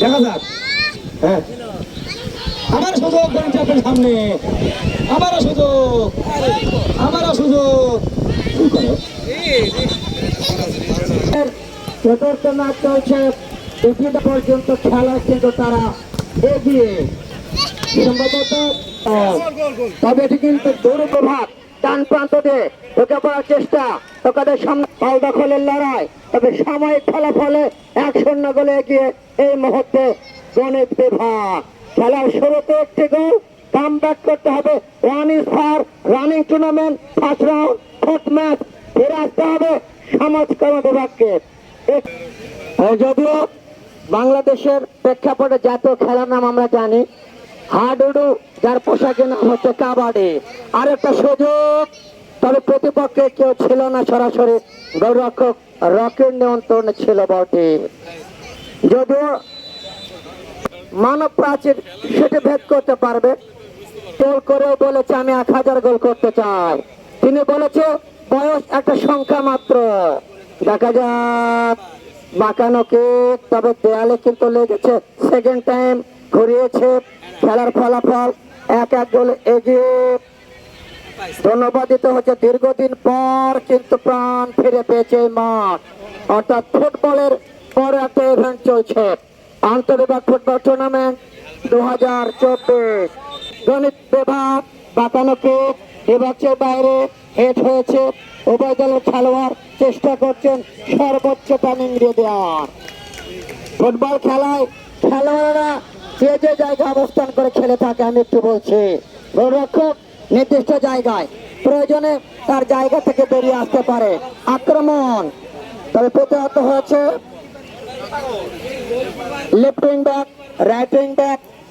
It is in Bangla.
দেখা যাক। হ্যাঁ। আবার সুযোগ চাপের সামনে। আবারও সুযোগ। আবারও সুযোগ? চতুর্থ ম্যাচ চলছে দ্বিতীয় পর্যন্ত খেলা কিন্তু তারা এগিয়ে। সম্ভবত তবে এটি কিন্তু দুর্প্রভাব ডান দিয়ে ঢুকে পড়ার চেষ্টা। তোকাদের সামনে পাল দখলের লড়াই। তবে সাময়িক ফলাফলে এক শূন্য গোলে এগিয়ে এই মুহূর্তে গণিত বিভাগ। খেলার শুরুতে একটি গোল কাম করতে হবে is far, running tournament first round fourth match ফিরে আসতে হবে বিভাগকে যদিও বাংলাদেশের প্রেক্ষাপটে জাতীয় খেলার নাম আমরা জানি, হাডুডু যার পোশাকের নাম হচ্ছে কাবাডি। আর একটা সুযোগ তবে প্রতিপক্ষে কেউ ছিল না সরাসরি। গোলরক্ষক রকের নিয়ন্ত্রণে ছিল বটে। যদিও মানব প্রাচীর সেটি ভেদ করতে পারবে। গোল করেও বলেছে, আমি এক হাজার গোল করতে চাই। তিনি বলেছে, বয়স একটা সংখ্যা মাত্র। দেখা যাক, বাঁকানো কিক তবে দেয়ালে কিন্তু লেগেছে। সেকেন্ড টাইম ঘুরিয়েছে, খেলার ফলাফল এক এক গোল এগিয়ে ধন্যবাদ দিতে হচ্ছে দীর্ঘদিন পর কিন্তু প্রাণ ফিরে পেয়েছে মাঠ। অর্থাৎ ফুটবলের বড় একটা ইভেন্ট চলছে। আন্তর্বিভাগ ফুটবল টুর্নামেন্ট দু হাজার চব্বিশ। গণিত বিভাগ বাঁকানো কিক বিভাগের বাইরে হেট হয়েছে। উভয় দলের খেলোয়াড় চেষ্টা করছেন সর্বোচ্চ টার্নিং দিয়ে দেওয়ার। ফুটবল খেলায় খেলোয়াড়রা যে যে জায়গায় অবস্থান করে খেলে থাকে, আমি একটু বলছি। গোলরক্ষক নির্দিষ্ট জায়গায়। প্রয়োজনে তার জায়গা থেকে বেরিয়ে আসতে পারে। আক্রমণ। তবে প্রতিহত হয়েছে। Left wing back right wing back